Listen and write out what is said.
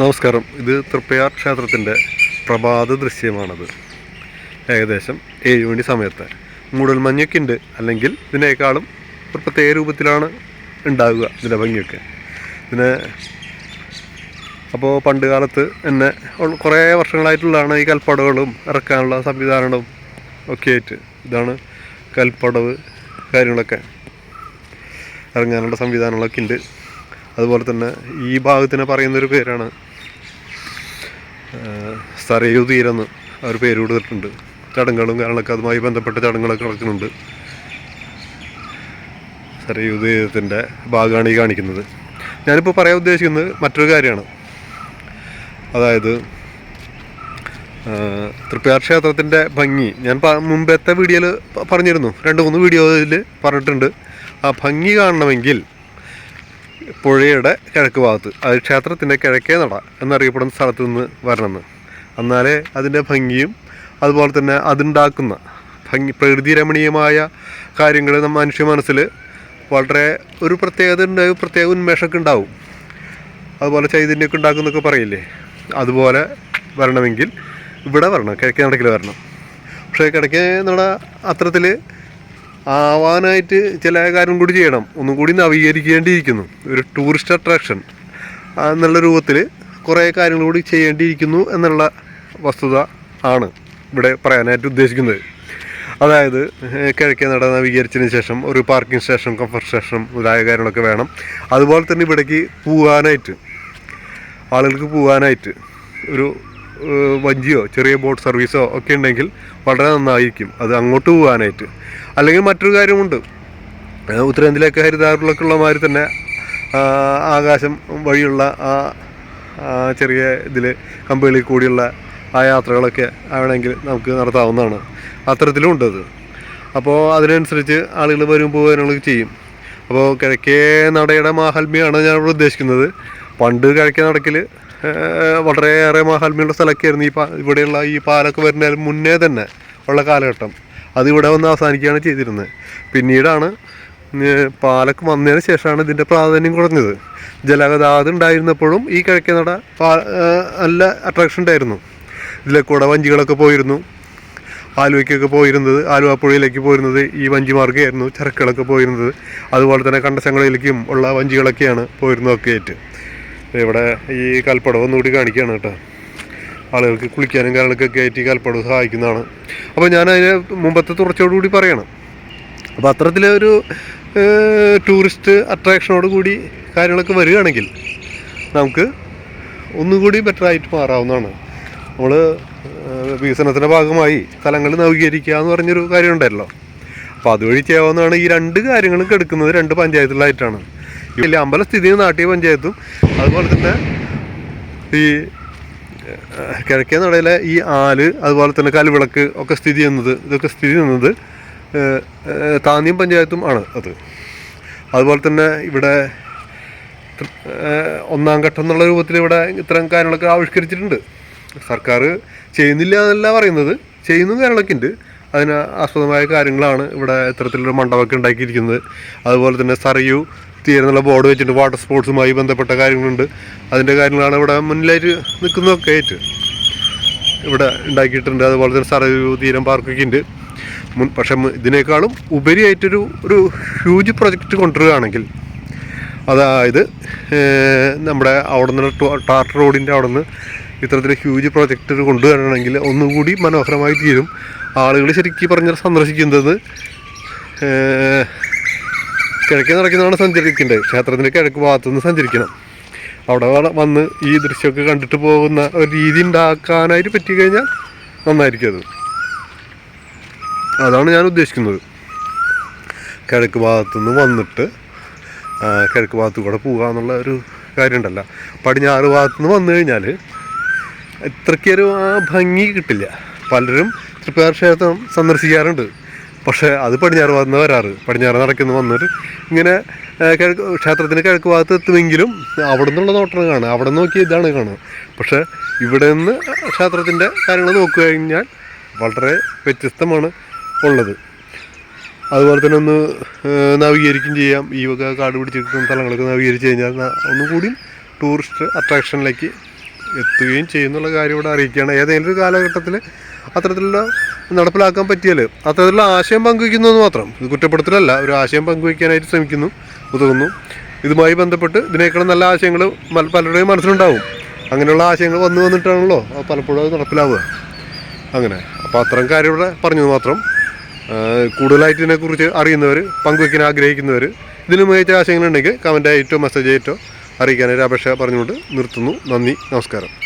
നമസ്കാരം. ഇത് തൃപ്പയാർ ക്ഷേത്രത്തിന്റെ പ്രഭാത ദൃശ്യമാണത്. ഏകദേശം ഏഴ് മണി സമയത്ത്. മൂടൽമഞ്ഞൊക്കെ ഉണ്ട് അല്ലെങ്കിൽ ഇതിനേക്കാളും ഒരു പ്രത്യേക രൂപത്തിലാണ് ഉണ്ടാവുക ഇതിന്റെ ഭംഗിയൊക്കെ. പിന്നെ അപ്പോൾ പണ്ട് കാലത്ത് എന്നെ കുറേ വർഷങ്ങളായിട്ടുള്ളതാണ് ഈ കൽപ്പടവുകളും ഇറക്കാനുള്ള സംവിധാനങ്ങളും ഒക്കെ ആയിട്ട് ഇതാണ് കൽപ്പടവ് കാര്യങ്ങളൊക്കെ ഇറങ്ങാനുള്ള സംവിധാനങ്ങളൊക്കെ ഉണ്ട് അതുപോലെ തന്നെ ഈ ഭാഗത്തിന് പറയുന്നൊരു പേരാണ് സരയു തീരെന്ന് അവർ പേര് കൊടുത്തിട്ടുണ്ട്. ചടങ്ങുകളും കാര്യങ്ങളൊക്കെ അതുമായി ബന്ധപ്പെട്ട ചടങ്ങുകളൊക്കെ നടക്കുന്നുണ്ട്. സരയു ഭാഗമാണ് ഈ കാണിക്കുന്നത്. ഞാനിപ്പോൾ പറയാൻ ഉദ്ദേശിക്കുന്നത് മറ്റൊരു കാര്യമാണ്. അതായത് തൃപ്പാർ ക്ഷേത്രത്തിന്റെ ഭംഗി. ഞാൻ മുമ്പത്തെ വീഡിയോയിൽ പറഞ്ഞിരുന്നു. രണ്ട് മൂന്ന് വീഡിയോയിൽ പറഞ്ഞിട്ടുണ്ട്. ആ ഭംഗി കാണണമെങ്കിൽ പുഴയുടെ കിഴക്ക് ഭാഗത്ത് അത് ക്ഷേത്രത്തിന്റെ കിഴക്കേ നട എന്നറിയപ്പെടുന്ന സ്ഥലത്ത് നിന്ന് വരണമെന്ന്. എന്നാലേ അതിന്റെ ഭംഗിയും അതുപോലെ തന്നെ അതുണ്ടാക്കുന്ന ഭംഗി പ്രകൃതി രമണീയമായ കാര്യങ്ങൾ നമ്മൾ മനുഷ്യ മനസ്സിൽ വളരെ ഒരു പ്രത്യേകത ഉണ്ടാവും പ്രത്യേക ഉന്മേഷമൊക്കെ ഉണ്ടാവും. അതുപോലെ ചൈതന്യമൊക്കെ ഉണ്ടാക്കുന്നൊക്കെ പറയില്ലേ? അതുപോലെ വരണമെങ്കിൽ ഇവിടെ വരണം കിഴക്കേ നടക്കിൽ വരണം. പക്ഷേ കിഴക്കേ നട അത്തരത്തിൽ ആവാനായിട്ട് ചില കാര്യം കൂടി ചെയ്യണം. ഒന്നും കൂടി നവീകരിക്കേണ്ടിയിരിക്കുന്നു. ഒരു ടൂറിസ്റ്റ് അട്രാക്ഷൻ എന്നുള്ള രൂപത്തിൽ കുറേ കാര്യങ്ങൾ കൂടി ചെയ്യേണ്ടിയിരിക്കുന്നു എന്നുള്ള വസ്തുത ആണ് ഇവിടെ പറയാനായിട്ട് ഉദ്ദേശിക്കുന്നത്. അതായത് കിഴക്കേ നട നവീകരിച്ചതിന് ശേഷം ഒരു പാർക്കിംഗ് സ്റ്റേഷൻ കംഫർട്ട് സ്റ്റേഷൻ മുതലായ കാര്യങ്ങളൊക്കെ വേണം. അതുപോലെ തന്നെ ഇവിടേക്ക് പോകാനായിട്ട് ആളുകൾക്ക് പോകാനായിട്ട് ഒരു വഞ്ചിയോ ചെറിയ ബോട്ട് സർവീസോ ഒക്കെ ഉണ്ടെങ്കിൽ വളരെ നന്നായിരിക്കും. അത് അങ്ങോട്ട് പോകാനായിട്ട്. അല്ലെങ്കിൽ മറ്റൊരു കാര്യമുണ്ട്. ഉത്തരേന്ത്യയിലൊക്കെ ഹരിതാറിലൊക്കെ മാതിരി തന്നെ ആകാശം വഴിയുള്ള ആ ചെറിയ ഇതിൽ കമ്പുകളിൽ കൂടിയുള്ള ആ യാത്രകളൊക്കെ ആവണമെങ്കിൽ നമുക്ക് നടത്താവുന്നതാണ്. അത്തരത്തിലും ഉണ്ട് അത്. അപ്പോൾ അതിനനുസരിച്ച് ആളുകൾ വരും പോകാനുള്ളത് ചെയ്യും. അപ്പോൾ കിഴക്കേ നടയുടെ മാഹാത്മ്യമാണ് ഞാൻ ഇവിടെ ഉദ്ദേശിക്കുന്നത്. പണ്ട് കിഴക്കേ നടക്കിൽ വളരെയേറെ മാഹാത്മ്യമുള്ള സ്ഥലമൊക്കെയായിരുന്നു ഈ പാ ഇവിടെയുള്ള ഈ പാലൊക്കെ വരുന്നതിന് മുന്നേ തന്നെ ഉള്ള കാലഘട്ടം. അതിവിടെ വന്ന് അവസാനിക്കുകയാണ് ചെയ്തിരുന്നത്. പിന്നീടാണ് പാലക്ക് വന്നതിന് ശേഷമാണ് ഇതിന്റെ പ്രാധാന്യം കുറഞ്ഞത്. ജലഗതാഗതം ഉണ്ടായിരുന്നപ്പോഴും ഈ കിഴക്കേ നട നല്ല അട്രാക്ഷൻ ഉണ്ടായിരുന്നു. ഇതിലെ കൂടെ വഞ്ചികളൊക്കെ പോയിരുന്നു. ആലുവയ്ക്കൊക്കെ പോയിരുന്നത് ആലുവ പുഴയിലേക്ക് പോയിരുന്നത് ഈ വഞ്ചി മാർഗമായിരുന്നു ചരക്കുകളൊക്കെ പോയിരുന്നത്. അതുപോലെ തന്നെ കണ്ടശങ്ങളിലേക്കും ഉള്ള വഞ്ചികളൊക്കെയാണ് പോയിരുന്നതൊക്കെ ആയിട്ട്. ഇവിടെ ഈ കൽപ്പടവ് ഒന്നുകൂടി കാണിക്കുകയാണ് കേട്ടോ. ആളുകൾക്ക് കുളിക്കാനും കാര്യങ്ങളൊക്കെ കയറ്റി ഈ കൽപ്പടവ് സഹായിക്കുന്നതാണ്. അപ്പോൾ ഞാൻ അതിന് മുമ്പത്തെ തുടർച്ചയോടുകൂടി പറയണം. അപ്പോൾ അത്തരത്തിലെ ഒരു ടൂറിസ്റ്റ് അട്രാക്ഷനോട് കൂടി കാര്യങ്ങളൊക്കെ വരികയാണെങ്കിൽ നമുക്ക് ഒന്നുകൂടി ബെറ്ററായിട്ട് മാറാവുന്നതാണ്. നമ്മൾ വികസനത്തിന്റെ ഭാഗമായി സ്ഥലങ്ങൾ നവീകരിക്കുക എന്ന് പറഞ്ഞൊരു കാര്യം ഉണ്ടല്ലോ അപ്പോൾ അതുവഴി ചെയ്യാവുന്നതാണ് ഈ രണ്ട് കാര്യങ്ങളും കെടുക്കുന്നത് രണ്ട് പഞ്ചായത്തുകളായിട്ടാണ് ഇല്ല അമ്പല സ്ഥിതി നാട്ടിയ പഞ്ചായത്തും അതുപോലെ തന്നെ ഈ കിഴക്കേ നടയിലെ ഈ ആൽ അതുപോലെ തന്നെ കൽവിളക്ക് ഒക്കെ സ്ഥിതി ചെയ്യുന്നത് ഇതൊക്കെ സ്ഥിതി ചെയ്യുന്നത് ഏഹ്, പഞ്ചായത്തും ആണ് അത്. അതുപോലെ തന്നെ ഇവിടെ ഒന്നാം ഘട്ടം എന്നുള്ള രൂപത്തിൽ ഇവിടെ ഇത്തരം കാര്യങ്ങളൊക്കെ ആവിഷ്കരിച്ചിട്ടുണ്ട്. സർക്കാർ ചെയ്യുന്നില്ല എന്നല്ല പറയുന്നത് ചെയ്യുന്ന കാര്യങ്ങളൊക്കെ ഉണ്ട്. അതിന് ആസ്പദമായ കാര്യങ്ങളാണ് ഇവിടെ ഇത്തരത്തിലൊരു മണ്ഡപമൊക്കെ ഉണ്ടാക്കിയിരിക്കുന്നത്. അതുപോലെ തന്നെ സറിയു തീരുന്നുള്ള ബോർഡ് വെച്ചിട്ട് വാട്ടർ സ്പോർട്സുമായി ബന്ധപ്പെട്ട കാര്യങ്ങളുണ്ട്. അതിന്റെ കാര്യങ്ങളാണ് ഇവിടെ മുന്നിലായിട്ട് നിൽക്കുന്നതൊക്കെ ആയിട്ട് ഇവിടെ ഉണ്ടാക്കിയിട്ടുണ്ട്. അതുപോലെ തന്നെ സറയു തീരം പാർക്കൊക്കെ ഉണ്ട്. മുൻ പക്ഷേ ഇതിനേക്കാളും ഉപരിയായിട്ടൊരു ഒരു ഹ്യൂജ് പ്രൊജക്റ്റ് കൊണ്ടുവരികയാണെങ്കിൽ അതായത് നമ്മുടെ അവിടെ നിന്ന് ടാർ റോഡിന്റെ അവിടെ നിന്ന് ഇത്തരത്തിൽ ഹ്യൂജ് പ്രൊജക്റ്റ് കൊണ്ടുവരണമെങ്കിൽ ഒന്നുകൂടി മനോഹരമായി തീരും. ആളുകൾ ശരിക്കും പറഞ്ഞാൽ സന്ദർശിക്കുന്നത് കിഴക്കേ നടക്കുന്നതാണ് സഞ്ചരിക്കേണ്ടത്. ക്ഷേത്രത്തിന്റെ കിഴക്ക് ഭാഗത്തുനിന്ന് സഞ്ചരിക്കണം. അവിടെ വന്ന് ഈ ദൃശ്യമൊക്കെ കണ്ടിട്ട് പോകുന്ന ഒരു രീതി ഉണ്ടാക്കാനായിട്ട് പറ്റി കഴിഞ്ഞാൽ നന്നായിരിക്കും അത്. അതാണ് ഞാൻ ഉദ്ദേശിക്കുന്നത്. കിഴക്ക് ഭാഗത്തുനിന്ന് വന്നിട്ട് കിഴക്ക് ഭാഗത്തു കൂടെ പോകുക എന്നുള്ള ഒരു കാര്യമുണ്ടല്ല. പടിഞ്ഞാറ് ഭാഗത്തുനിന്ന് വന്നു കഴിഞ്ഞാൽ ഇത്രയ്ക്കൊരു ഭംഗി കിട്ടില്ല. പലരും തൃപ്പയാർ ക്ഷേത്രം സന്ദർശിക്കാറുണ്ട്. പക്ഷേ അത് പടിഞ്ഞാറ് വന്ന് വരാറ്. പടിഞ്ഞാറ് നടക്കുന്ന വന്നിട്ട് ഇങ്ങനെ കിഴക്ക് ക്ഷേത്രത്തിന് കിഴക്ക് ഭാഗത്ത് എത്തുമെങ്കിലും അവിടെ നിന്നുള്ള നോട്ടം കാണുക അവിടെ നോക്കി ഇതാണ് കാണുക പക്ഷേ ഇവിടെ നിന്ന് ക്ഷേത്രത്തിന്റെ കാര്യങ്ങൾ നോക്കുക കഴിഞ്ഞാൽ വളരെ വ്യത്യസ്തമാണ് ഉള്ളത്. അതുപോലെ തന്നെ ഒന്ന് നവീകരിക്കും ചെയ്യാം. ഈ വക കാട് പിടിച്ചിരിക്കുന്ന സ്ഥലങ്ങളൊക്കെ നവീകരിച്ച് കഴിഞ്ഞാൽ ഒന്നുകൂടി കൂടി ടൂറിസ്റ്റ് അട്രാക്ഷനിലേക്ക് എത്തുകയും ചെയ്യുന്നുള്ള കാര്യം ഇവിടെ അറിയിക്കുകയാണ്. ഏതെങ്കിലും ഒരു കാലഘട്ടത്തിൽ അത്തരത്തിലുള്ള നടപ്പിലാക്കാൻ പറ്റിയാൽ അത്തരത്തിലുള്ള ആശയം പങ്കുവയ്ക്കുന്നു എന്ന് മാത്രം. ഇത് കുറ്റപ്പെടുത്തലല്ല ഒരു ആശയം പങ്കുവയ്ക്കാനായിട്ട് ശ്രമിക്കുന്നു ഉതകുന്നു. ഇതുമായി ബന്ധപ്പെട്ട് ഇതിനേക്കാളും നല്ല ആശയങ്ങൾ പലരുടെയും മനസ്സിലുണ്ടാവും. അങ്ങനെയുള്ള ആശയങ്ങൾ വന്നു വന്നിട്ടാണല്ലോ പലപ്പോഴും അത് നടപ്പിലാവുക. അങ്ങനെ. അപ്പോൾ അത്തരം കാര്യം ഇവിടെ പറഞ്ഞത് മാത്രം. കൂടുതലായിട്ട് ഇതിനെക്കുറിച്ച് അറിയുന്നവർ പങ്കുവയ്ക്കാൻ ആഗ്രഹിക്കുന്നവർ ഇതിന് മികച്ച ആശയങ്ങളുണ്ടെങ്കിൽ കമന്റ് ആയിട്ടോ മെസ്സേജ് ആയിട്ടോ അറിയിക്കാനൊരു അപേക്ഷ പറഞ്ഞുകൊണ്ട് നിർത്തുന്നു. നന്ദി നമസ്കാരം.